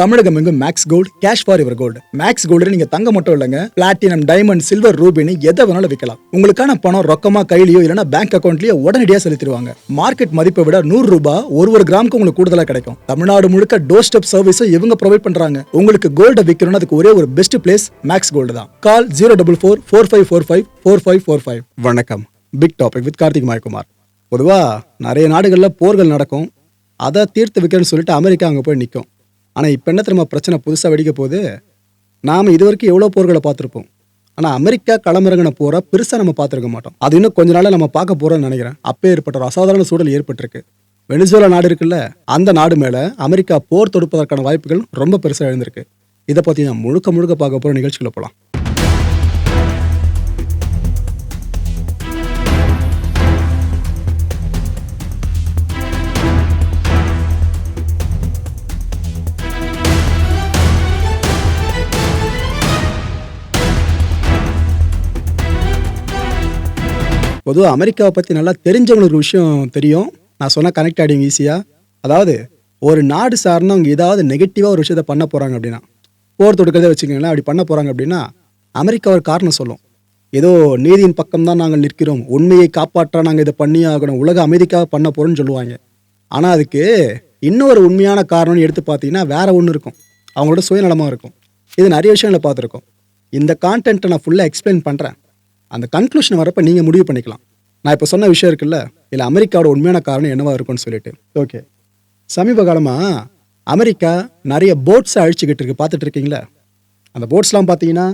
தமிழகம் எங்கும் Max Gold cash for your gold Max Gold நீங்க தங்க மட்டும் இல்லைங்க. பிளாட்டினம் டைமண்ட் சில்வர் ரூபினி எதை வேணாலும் விற்கலாம் உங்களுக்கான பணம் ரொக்கமா கையிலயோ இல்லைன்னா பேங்க் அக்கௌண்ட்லயோ உடனடியாக செலுத்திடுவாங்க. மார்க்கெட் மதிப்பை விட நூறு ரூபாய் ஒரு ஒரு கிராமுக்கு உங்களுக்கு கூடுதலா கிடைக்கும். தமிழ்நாடு முழுக்க டோர் ஸ்டெப் சர்வீஸும் இவங்க ப்ரொவைட் பண்றாங்க. உங்களுக்கு கோல்ட விற்கணும்னு அதுக்கு ஒரே ஒரு பெஸ்ட் பிளேஸ் மேக்ஸ் கோல்டு தான். Call zero double four four five four five four five four five வணக்கம். Big topic with Karthik Mayakumar பொதுவா நிறைய நாடுகளில் போர்கள் நடக்கும். அதை தீர்த்து வைக்கிறேன்னு சொல்லிட்டு அமெரிக்கா அங்கே போய் நிற்கும் ஆனால் இப்போ என்ன திரும்ப பிரச்சனை புதுசாக வெடிக்க போகுது? நாம் இது வரைக்கும் எவ்வளோ போர்களை பார்த்துருப்போம். ஆனால் அமெரிக்கா களமிறங்கின போற பெருசாக நம்ம பார்த்துருக்க மாட்டோம். அது இன்னும் கொஞ்ச நாளில் நம்ம பார்க்க போகிறோம்னு நினைக்கிறேன். அப்போ ஏற்பட்ட ஒரு அசாதாரண சூழல் ஏற்பட்டிருக்கு. வெனிசுவலா நாடு இருக்குல்ல அந்த நாடு மேலே அமெரிக்கா போர் தொடுப்பதற்கான வாய்ப்புகள் ரொம்ப பெருசாக எழுந்திருக்கு. இதை பற்றி நான் முழுக்க முழுக்க பார்க்க போகிற நிகழ்ச்சிகளை போகலாம் பொதுவாக அமெரிக்காவை பற்றி நல்லா தெரிஞ்சவங்களுக்கு ஒரு விஷயம் தெரியும். நான் சொன்னால் கனெக்ட் ஆகிடுங்க ஈஸியாக அதாவது ஒரு நாடு சார்ந்தவங்க ஏதாவது நெகட்டிவாக ஒரு விஷயத்த பண்ண போகிறாங்க அப்படின்னா போர் தொடுக்கிறதே வச்சுக்கோங்களேன் அப்படி பண்ண போகிறாங்க அப்படின்னா அமெரிக்கா ஒரு காரணம் சொல்லும். ஏதோ நீதியின் பக்கம் தான் நாங்கள் நிற்கிறோம். உண்மையை காப்பாற்ற நாங்கள் இதை பண்ணி ஆகணும். உலக அமைதிக்காக பண்ண போகிறோம்னு சொல்லுவாங்க. ஆனால் அதுக்கு இன்னொரு உண்மையான காரணம்னு எடுத்து பார்த்தீங்கன்னா வேறு ஒன்று இருக்கும். அவங்களோட சுயநலமாக இருக்கும். இது நிறைய விஷயங்களை பார்த்துருக்கோம். இந்த கான்டென்ட்டை நான் ஃபுல்லாக எக்ஸ்பிளைன் பண்ணுறேன் அந்த கன்க்ளூஷன் வரப்ப நீங்கள் முடிவு பண்ணிக்கலாம். நான் இப்போ சொன்ன விஷயம் இருக்குல்ல இல்லை அமெரிக்காவோட உண்மையான காரணம் என்னவா இருக்கும்னு சொல்லிட்டு. ஓகே சமீப காலமாக அமெரிக்கா நிறைய போட்ஸை அழிச்சுக்கிட்டு இருக்கு. பார்த்துட்டு இருக்கீங்களா? அந்த போட்ஸ்லாம் பார்த்தீங்கன்னா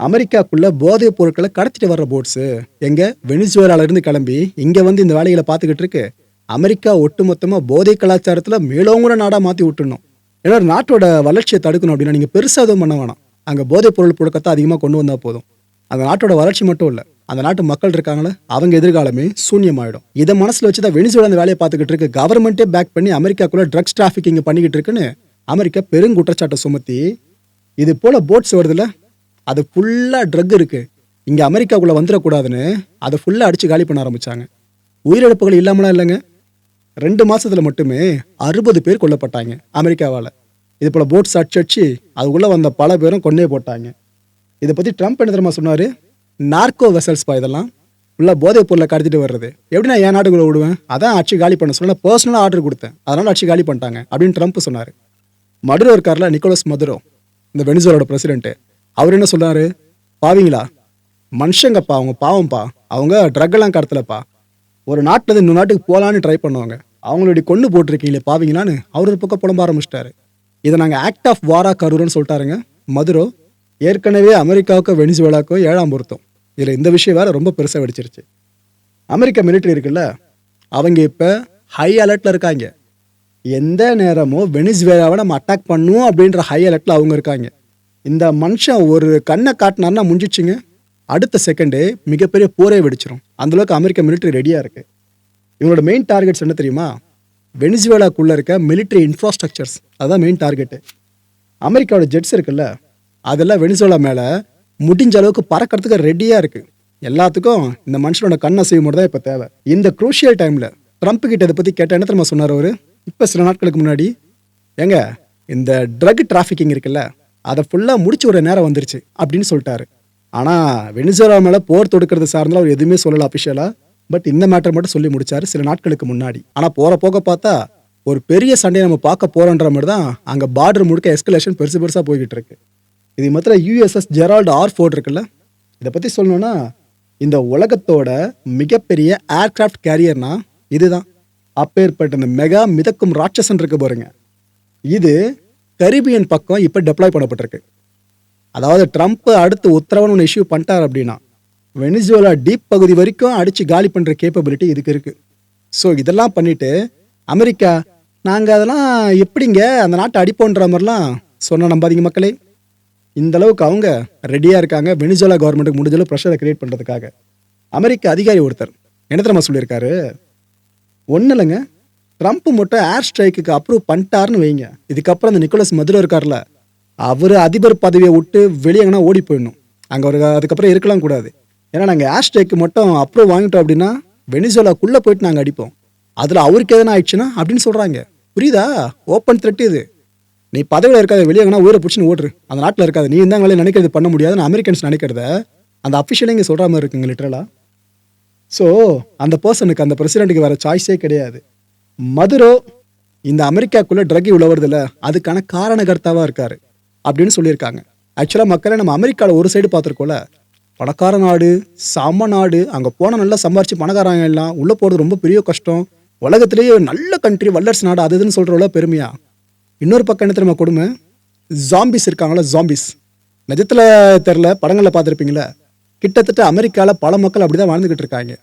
அமெரிக்காக்குள்ள போதைப் பொருட்களை கடத்திட்டு வர்ற போட்ஸு எங்க? வெனிசுவேலால இருந்து கிளம்பி இங்கே வந்து இந்த வேலைகளை பார்த்துக்கிட்டு இருக்கு. அமெரிக்கா ஒட்டுமொத்தமாக போதை கலாச்சாரத்தில் மேலோங்குற நாடாக மாற்றி விட்டுணும் ஏன்னா நாட்டோட வளர்ச்சியை தடுக்கணும் அப்படின்னா நீங்கள் பெருசாக எதுவும் பண்ண வேணாம். அங்கே போதைப் பொருள் புழக்கத்தை அதிகமாக கொண்டு வந்தால் போதும். அந்த நாட்டோட வளர்ச்சி மட்டும் இல்லை அந்த நாட்டு மக்கள் இருக்காங்களே அவங்க எதிர்காலமே சூன்யமாயிடும். இதை மனசில் வச்சு தான் வெனிசுவேலா அந்த வேலையை பார்த்துக்கிட்டு இருக்கு. கவர்மெண்ட்டே பேக் பண்ணி அமெரிக்காக்குள்ள ட்ரக்ஸ் டிராஃபிக்கிங் பண்ணிக்கிட்டு இருக்குன்னு அமெரிக்கா பெருங்குற்றச்சாட்டை சுமத்தி இது போல போட்ஸ் வருதுல்ல அது ஃபுல்லாக ட்ரக் இருக்குது இங்கே அமெரிக்காக்குள்ளே வந்துடக்கூடாதுன்னு அதை ஃபுல்லாக அடித்து காலி பண்ண ஆரம்பித்தாங்க உயிரிழப்புகள் இல்லாமலாம் இல்லைங்க. ரெண்டு மாதத்தில் மட்டுமே அறுபது பேர் கொல்லப்பட்டாங்க அமெரிக்காவால். இது போல் போட்ஸ் அடிச்சு அதுக்குள்ளே வந்த பல பேரும் கொண்டே போட்டாங்க. இதை பற்றி ட்ரம்ப் என்ன தெரியுமா சொன்னார்? நார்கோ வெசல்ஸ் பா இதெல்லாம். உள்ள போதைப் பொருளை கடத்திட்டு வர்றது. எப்படி நான் என் நாட்டுக்குள்ளே விடுவேன் அதான் அடிச்சு காலி பண்ண சொன்ன பர்சனலாக ஆர்டர் கொடுத்தேன். அதனால் அடிச்சு காலி பண்ணிட்டாங்க அப்படின்னு ட்ரம்ப் சொன்னார். மதுரோ இருக்கார்ல நிக்கோலஸ் மதுரோ இந்த வெனிசுவலோட பிரசிடென்ட்டு அவர் என்ன சொன்னார்? பாவீங்களா? மனுஷங்கப்பா அவங்க பாவம்ப்பா. அவங்க ட்ரக் எல்லாம் கடத்தலப்பா. ஒரு நாட்டில் இன்னொரு நாட்டுக்கு போகலான்னு ட்ரை பண்ணுவாங்க. அவங்களுடைய கொண்டு போட்டிருக்கீங்களே பாவீங்களான்னு அவர் ஒரு பக்கம் புலம்ப ஆரம்பிச்சிட்டாரு. இதை நாங்கள் ஆக்ட் ஆஃப் வாரா கரூர்னு சொல்லிட்டாருங்க. மதுரோ ஏற்கனவே அமெரிக்காவுக்கும் வெனிசுவேலாக்கோ ஏழாம் பொருத்தம். இதில் இந்த விஷயம் வேற ரொம்ப பெருசாக வெடிச்சிருச்சு. அமெரிக்கா மிலிட்டரி இருக்குல்ல அவங்க இப்போ ஹை அலர்ட்டில் இருக்காங்க. எந்த நேரமும் வெனிசுவேலாவை நம்ம அட்டாக் பண்ணுவோம் அப்படின்ற ஹை அலர்ட்டில் அவங்க இருக்காங்க. இந்த மனுஷன் ஒரு கண்ணை காட்டினார்னா முடிஞ்சிச்சுங்க அடுத்த செகண்டே மிகப்பெரிய போரே வெடிச்சிரும். அந்தளவுக்கு அமெரிக்க அமெரிக்கா மிலிட்டரி ரெடியாக இருக்குது இவங்களோட மெயின் டார்கெட்ஸ் என்ன தெரியுமா? வெனிசுவேலாக்குள்ளே இருக்க மிலிட்டரி இன்ஃப்ராஸ்ட்ரக்சர்ஸ் அதுதான் மெயின் டார்கெட்டு அமெரிக்காவோட ஜெட்ஸ் இருக்குல்ல அதெல்லாம் வெனிசோலா மேலே முடிஞ்ச அளவுக்கு பறக்கிறதுக்கு ரெடியாக இருக்கு. எல்லாத்துக்கும் இந்த மனுஷனோட கண்ணை செய்யும் தான் இப்போ தேவை. இந்த குரூஷியல் டைமில் ட்ரம்ப் கிட்ட இதை பற்றி கேட்ட என்ன தெரியுமா சொன்னார் அவர்? இப்போ சில நாட்களுக்கு முன்னாடி ஏங்க இந்த ட்ரக் டிராஃபிக்கிங் இருக்குல்ல அதை ஃபுல்லாக முடிச்சு ஒரு நேரம் வந்துருச்சு அப்படின்னு சொல்லிட்டாரு. ஆனால் வெனிசோலா மேலே போர் தொடுக்கிறது சார்ந்தால் அவர் எதுவுமே சொல்லலை அஃபிஷியலாக பட் இந்த மேட்டர் மட்டும் சொல்லி முடிச்சாரு சில நாட்களுக்கு முன்னாடி. ஆனால் போகிற போக பார்த்தா ஒரு பெரிய சண்டையை நம்ம பார்க்க போகிறோன்ற மாதிரி தான் அங்கே பார்டர் முழுக்க எஸ்கலேஷன் பெருசு பெருசாக போய்கிட்டு இருக்கு. இது மாத்திரம் யூஎஸ்எஸ் ஜெரால்டு ஆர் ஃபோர்ட் இருக்குல்ல இதை பற்றி சொல்லணும்னா இந்த உலகத்தோட மிகப்பெரிய ஏர்க்ராஃப்ட் கேரியர்னா இதுதான். அப்பேற்பட்ட இந்த மெகா மிதக்கும் ராட்சசன் இருக்க போகிறேங்க இது கரிபியன் பக்கம் இப்போ டெப்ளாய் பண்ணப்பட்டிருக்கு. அதாவது ட்ரம்ப் அடுத்து உத்தரவுன்னு ஒன்று இஷ்யூ பண்ணிட்டார் அப்படின்னா வெனிசுவலா டீப் பகுதி வரைக்கும் அடித்து காலி பண்ணுற கேப்பபிலிட்டி இதுக்கு இருக்குது ஸோ இதெல்லாம் பண்ணிவிட்டு அமெரிக்கா நாங்கள் அதெல்லாம் எப்படிங்க அந்த நாட்டை அடிப்போன்ற மாதிரிலாம் சொன்ன நம்பாதீங்க மக்களே. இந்த அளவுக்கு அவங்க ரெடியாக இருக்காங்க. வெனிசுலா கவர்மெண்ட்டுக்கு முடிஞ்சளவு ப்ரெஷரை கிரியேட் பண்ணுறதுக்காக அமெரிக்க அதிகாரி ஒருத்தர். என்ன தெரியுமா சொல்லியிருக்காரு? ஒன்றும் இல்லைங்க. ட்ரம்ப் மட்டும் ஏர் ஸ்ட்ரைக்குக்கு அப்ரூவ் பண்ணிட்டாருன்னு வைங்க. இதுக்கப்புறம் அந்த நிக்கோலஸ் மதுரை இருக்கார்ல அவர் அதிபர் பதவியை விட்டு வெளியேங்கன்னா ஓடி போயிடணும். அங்கே ஒரு அதுக்கப்புறம் இருக்கலாம் கூடாது. ஏன்னா நாங்கள் ஏர் ஸ்ட்ரைக்கு மட்டும் அப்ரூவ் வாங்கிட்டோம் அப்படின்னா வெனிசுலாக்குள்ளே போயிட்டு நாங்கள் அடிப்போம். அதில் அவருக்கு எதனா ஆயிடுச்சுன்னா அப்படின்னு சொல்கிறாங்க புரியுதா? ஓப்பன் த்ரெட் இது. நீ பதவியில் இருக்காது வெளியே எங்கன்னா உயிரை பிடிச்சின்னு ஓட்டுரு அந்த நாட்டில் இருக்காது. நீ இந்த வேலையை நினைக்கிறது பண்ண முடியாதுன்னு அமெரிக்கன்ஸ் நினைக்கிறத. அந்த அஃபிஷியலே இங்கே சொல்கிற மாதிரி இருக்குங்க லிட்டரலாக ஸோ அந்த பர்சனுக்கு அந்த பிரசிடெண்ட்டுக்கு வேறு சாய்ஸே கிடையாது. மதுரோ இந்த அமெரிக்காக்குள்ளே ட்ரக் இவ்வளோ வருதுல்ல அதுக்கான காரணகர்த்தாவாக இருக்கார். அப்படின்னு சொல்லியிருக்காங்க. ஆக்சுவலாக மக்களை நம்ம அமெரிக்காவில் ஒரு சைடு பார்த்துருக்கோம்ல. பணக்கார நாடு செம்ம நாடு. அங்கே போனால் நல்லா சம்பாரிச்சு பணக்காரங்க எல்லாம். உள்ளே போகிறது ரொம்ப பெரிய கஷ்டம். உலகத்திலேயே நல்ல கண்ட்ரி வல்லரசு நாடு அது இதுன்னு சொல்கிறவள பெருமையாக இன்னொரு பக்கம் என்ன தெரியுமா கொடுமை? ஜாம்பிஸ் இருக்காங்களா ஜாம்பிஸ் நிஜத்தில் தெரில படங்களில் பார்த்துருப்பீங்களா கிட்டத்தட்ட அமெரிக்காவில் பல மக்கள் அப்படி தான் வாழ்ந்துக்கிட்டு இருக்காங்க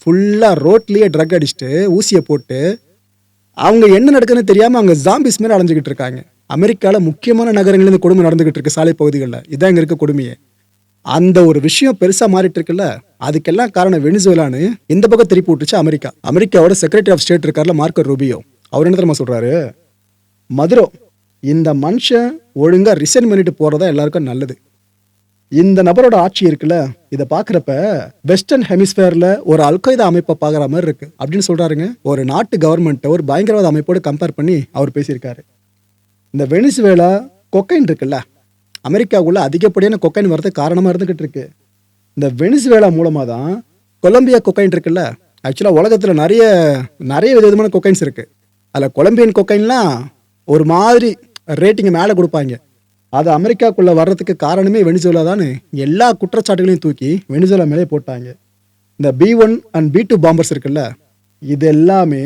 ஃபுல்லாக ரோட்லேயே ட்ரக் அடிச்சுட்டு ஊசியை போட்டு அவங்க என்ன நடக்குதுன்னு தெரியாமல் அங்கே ஜாம்பிஸ் மாதிரி அலைஞ்சிக்கிட்டு இருக்காங்க. அமெரிக்காவில் முக்கியமான நகரங்கள்ல இந்த கொடுமை நடந்துகிட்டு இருக்கு சாலை பகுதிகளில். இதான் இங்கே இருக்க கொடுமையே. அந்த ஒரு விஷயம் பெருசாக மாறிட்டு இருக்குல்ல அதுக்கெல்லாம் காரணம் வெனிசுவலான்னு இந்த பக்கம் திருப்பி விட்டுச்சு அமெரிக்கா. அமெரிக்காவோட செக்ரட்டரி ஆஃப் ஸ்டேட் இருக்கார்ல மார்க்கர் ரூபியோ. அவர் என்ன தெரியுமா சொல்கிறாரு மதுரோ இந்த மனுஷன் ஒழுங்காக ரிசைன் பண்ணிட்டு போகிறதா எல்லாருக்கும் நல்லது. இந்த நபரோட ஆட்சி இருக்குல்ல இதை பார்க்குறப்ப வெஸ்டர்ன் ஹெமிஸ்பியரில் ஒரு அல்கைதா அமைப்பை பார்க்குற மாதிரி இருக்கு. அப்படின்னு சொல்கிறாருங்க ஒரு நாட்டு கவர்மெண்ட்டை ஒரு பயங்கரவாத அமைப்போடு கம்பேர் பண்ணி அவர் பேசியிருக்காரு. இந்த வெனிசுவேலா கொக்கைன் இருக்குல்ல அமெரிக்காவுக்குள்ள அதிகப்படியான கொக்கைன் வரதுக்கு காரணமாக இருந்துக்கிட்டு இருக்கு. இந்த வெனிசுவேலா மூலமாக தான் கொலம்பியா கொக்கைன் இருக்குல்ல ஆக்சுவலாக உலகத்தில் நிறைய நிறைய விதமான கொக்கைன்ஸ் இருக்குது அதில் கொலம்பியன் கொக்கைன்லாம் ஒரு மாதிரி ரேட்டிங்கை மேலே கொடுப்பாங்க. அது அமெரிக்காக்குள்ளே வர்றதுக்கு காரணமே வெனிசுலா தான் எல்லா குற்றச்சாட்டுகளையும் தூக்கி வெனிசுலா மேலே போட்டாங்க. இந்த B one and B two bombers இருக்குல்ல இது எல்லாமே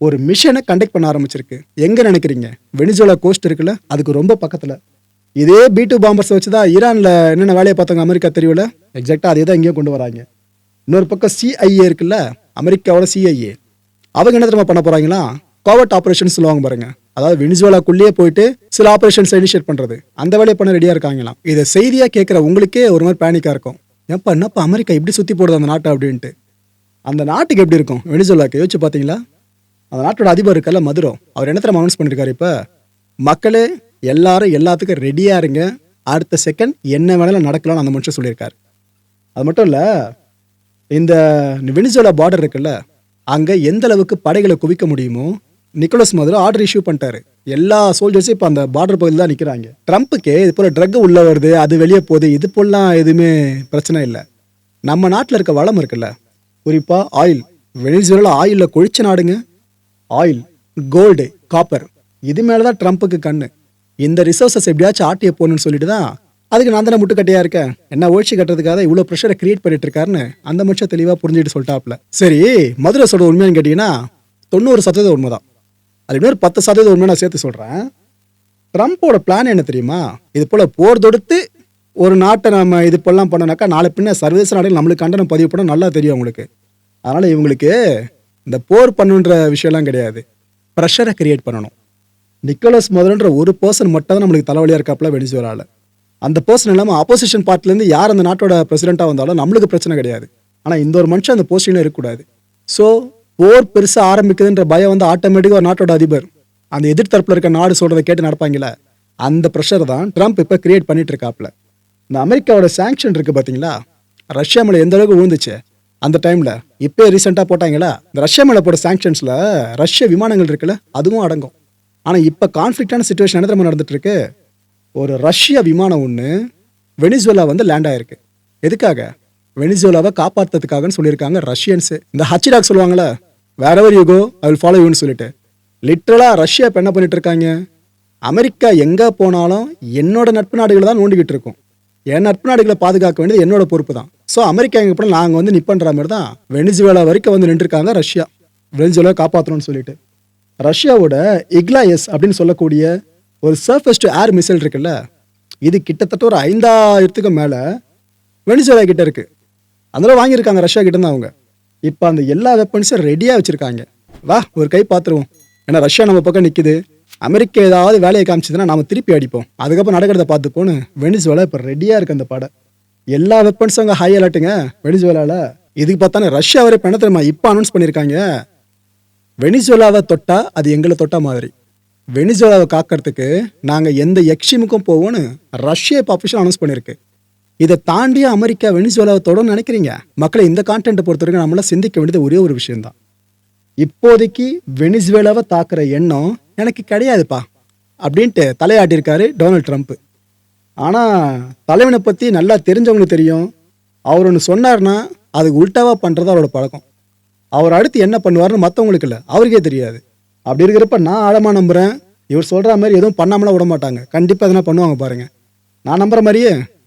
ஒரு மிஷனை கண்டக்ட் பண்ண ஆரம்பிச்சிருக்கு. எங்கே நினைக்கிறீங்க? வெனிசுலா கோஸ்ட் இருக்குல்ல அதுக்கு ரொம்ப பக்கத்தில். இதே பி டூ பாம்பர்ஸ் வச்சு தான் ஈரானில் என்னென்ன வேலையை பார்த்தாங்க அமெரிக்கா தெரியல எக்ஸாக்டாக அதே தான் இங்கேயும் கொண்டு வராங்க. இன்னொரு பக்கம் சிஐஏ இருக்குல்ல அமெரிக்காவோட சிஐஏ அவங்க என்ன திரும்ப பண்ண போகிறாங்களா கோவர்ட் ஆப்ரேஷன் சொல்லுவாங்க பாருங்கள் அதாவது வெனிசுவேலாக்குள்ளேயே போயிட்டு சில ஆப்ரேஷன்ஸ் இனிஷியேட் பண்றது. அந்த வேலையை பண்ண ரெடியா இருக்காங்களாம் இதை செய்தியா கேட்குற உங்களுக்கே ஒரு மாதிரி பேனிக்கா இருக்கும். ஏப்பா என்னப்பா அமெரிக்கா இப்படி சுத்தி போடுது அந்த நாட்டை அப்படின்ட்டு. அந்த நாட்டுக்கு எப்படி இருக்கும்? வெனிசுவேலாக்கு யோசிச்சு பார்த்தீங்களா? அந்த நாட்டோட அதிபர் இருக்கல மதுரோ அவர் என்ன தெரியுமா அனௌன்ஸ் பண்ணியிருக்காரு இப்போ? மக்களே எல்லாரும் எல்லாத்துக்கும் ரெடியாக இருங்க. அடுத்த செகண்ட் என்ன வேணாலும் நடக்கலாம்னு அந்த மனுஷன் சொல்லியிருக்காரு. அது மட்டும் இல்லை இந்த வெனிசுவேலா பார்டர் இருக்குல்ல அங்கே எந்த அளவுக்கு படைகளை குவிக்க முடியுமோ நிக்கோலஸ் மதுரை ஆர்டர் இஷ்யூ பண்ணிட்டாரு. எல்லா சோல்ஜர்ஸும் இப்போ அந்த பார்டர் பகுதியில் தான் நிற்கிறாங்க ட்ரம்ப்புக்கு இது போல் ட்ரக் உள்ளே வருது அது வெளியே போகுது இது போலாம் எதுவுமே பிரச்சனை இல்லை. நம்ம நாட்டில் இருக்க வளம் இருக்குல்ல. குறிப்பாக ஆயில் வெனிசுவேலா ஆயிலில் கொழிச்ச நாடுங்க. ஆயில் கோல்டு காப்பர் இது மேலே தான் ட்ரம்ப்புக்கு கண்ணு. இந்த ரிசோர்ஸஸ் எப்படியாச்சும் ஆட்டிய போகணும்னு சொல்லிட்டு தான் அதுக்கு நான் தானே முட்டுக்கட்டையாக இருக்கேன். என்ன ஓழ்ச்சி கட்டுறதுக்காக இவ்வளோ ப்ரெஷரை கிரியேட் பண்ணிட்டு இருக்காருன்னு அந்த மனுஷன் தெளிவாக புரிஞ்சுட்டு சொல்லிட்டாப்ல சரி மதுரை சொல்கிற உண்மையான்னு கேட்டிங்கன்னா தொண்ணூறு சதவீதம் உண்மைதான். அது இன்னொரு பத்து சதவீதம் உண்மை நான் சேர்த்து சொல்கிறேன் ட்ரம்ப்போட பிளான் என்ன தெரியுமா? இது போல் போர் தொடுத்து ஒரு நாட்டை நம்ம இது போலாம் பண்ணனாக்கா நாளை பின்ன சர்வதேச நாடுகள் நம்மளுக்கு கண்டனம் பதிவு பண்ண நல்லா தெரியும் அவங்களுக்கு அதனால் இவங்களுக்கு இந்த போர் பண்ணுன்ற விஷயம்லாம் கிடையாது. ப்ரெஷரை கிரியேட் பண்ணணும். நிக்கோலஸ் முதல்ன்ற ஒரு பர்சன் மட்டும் தான் நம்மளுக்கு தலைவலியாக இருக்காப்புல வெனிசுவேலால. அந்த பர்சன் இல்லாமல் ஆப்போசிஷன் பார்ட்டிலேருந்து யார் அந்த நாட்டோட பிரசிடெண்ட்டாக வந்தாலும் நம்மளுக்கு பிரச்சனை கிடையாது. ஆனால் இந்த ஒரு மனுஷன் அந்த போஸ்டிங்கில் இருக்கக்கூடாது. ஸோ போர் பெருசாக ஆரம்பிக்குதுன்ற பயம் வந்து ஆட்டோமேட்டிக்காக ஒரு நாட்டோட அதிபர். அந்த எதிர்த்தரப்பில் இருக்க நாடு சொல்கிறத கேட்டு நடப்பாங்களே அந்த ப்ரெஷர் தான் ட்ரம்ப் இப்போ கிரியேட் பண்ணிட்டு இருக்காப்புல இந்த அமெரிக்காவோட சாங்ஷன் இருக்குது பார்த்தீங்களா ரஷ்யா மேலே எந்த அளவுக்கு விழுந்துச்சு? அந்த டைமில் இப்போ ரீசெண்டாக போட்டாங்களா இந்த ரஷ்யா மேலே போட்ட சாங்ஷன்ஸில் ரஷ்ய விமானங்கள் இருக்குல்ல அதுவும் அடங்கும். ஆனால் இப்போ கான்ஃப்ளிக்டான சுச்சுவேஷன் என்ன தெரியுமா நடந்துட்டு இருக்கு ஒரு ரஷ்ய விமானம் ஒன்று வெனிசுவலா வந்து லேண்ட் ஆயிருக்கு. எதுக்காக? வெனிசுவேலாவை காப்பாற்றுறதுக்காகன்னு சொல்லியிருக்காங்க ரஷ்யன்ஸு. இந்த ஹச்சிடாக் சொல்லுவாங்கல்ல வேற ever you go I will follow யூன்னு சொல்லிட்டு. லிட்ரலாக ரஷ்யா இப்போ என்ன பண்ணிட்டு இருக்காங்க? அமெரிக்கா எங்கே போனாலும் என்னோட நட்பு நாடுகளை தான் நோண்டிக்கிட்டு இருக்கும். என் நட்பு நாடுகளை பாதுகாக்க வேண்டியது என்னோட பொறுப்பு தான். ஸோ அமெரிக்கா எங்கே போனால் நாங்கள் வந்து நிப்பன்ற மாதிரி தான் வெனிசுவேலா வரைக்கும் வந்து நின்றுருக்காங்க ரஷ்யா. வெனிசுவேலா காப்பாற்றணும்னு சொல்லிட்டு. ரஷ்யாவோட இக்லாயஸ் அப்படின்னு சொல்லக்கூடிய ஒரு சர்ஃபஸ் டு ஏர் மிசைல் இருக்குல்ல இது கிட்டத்தட்ட ஒரு ஐந்தாயிரத்துக்கு மேலே வெனிசுவேலா கிட்ட இருக்குது அதெல்லாம் வாங்கியிருக்காங்க ரஷ்யா கிட்ட இருந்து அவங்க. இப்போ அந்த எல்லா வெப்பன்ஸும் ரெடியாக வச்சுருக்காங்க. வா ஒரு கை பார்த்துருவோம் ஏன்னா ரஷ்யா நம்ம பக்கம் நிற்குது அமெரிக்கா ஏதாவது வேலையை காமிச்சதுன்னா நாம திருப்பி அடிப்போம். அதுக்கப்புறம் நடக்கிறத பார்த்துப்போன்னு வெனிசுவேலா இப்போ ரெடியாக இருக்கு அந்த படம் எல்லா வெப்பன்ஸும் அங்கே ஹை அலர்ட்டுங்க வெனிசுவேலாவில் இதுக்கு பார்த்தானே ரஷ்யா வரை இப்போ தெரியுமா இப்போ அனௌன்ஸ் பண்ணியிருக்காங்க. வெனிசுவேலாவை தொட்டா அது எங்களை தொட்டா மாதிரி. வெனிசுவேலாவை காக்கிறதுக்கு நாங்கள் எந்த எக்ஷிமுக்கும் போவோம்னு ரஷ்யா இப்போ அஃபிஷியல் அனௌன்ஸ் பண்ணியிருக்கு. இதை தாண்டி அமெரிக்கா வெனிசுவேலாவை தொடர்ந்து நினைக்கிறீங்க? மக்களை இந்த கான்டென்ட்டை பொறுத்த வரைக்கும் நம்மளால் சிந்திக்க வேண்டியது ஒரே ஒரு விஷயம்தான். இப்போதைக்கு வெனிசுவேலாவை தாக்குற எண்ணம் எனக்கு கிடையாதுப்பா அப்படின்ட்டு தலையாட்டியிருக்காரு டொனால்ட் ட்ரம்ப். ஆனால் தலைவனை பற்றி நல்லா தெரிஞ்சவங்களுக்கு தெரியும். அவர் ஒன்று சொன்னார்னா அதுக்கு உல்ட்டாவாக பண்ணுறது அவரோட பழக்கம். அவர் அடுத்து என்ன பண்ணுவார்னு மற்றவங்களுக்கு இல்லை அவருக்கே தெரியாது. அப்படி இருக்கிறப்ப நான் ஆழமாக நம்புகிறேன் இவர் சொல்கிற மாதிரி எதுவும் பண்ணாமலாம் விட மாட்டாங்க. கண்டிப்பாக எதனா பண்ணுவாங்க பாருங்கள் நான் நம்புகிற மாதிரியே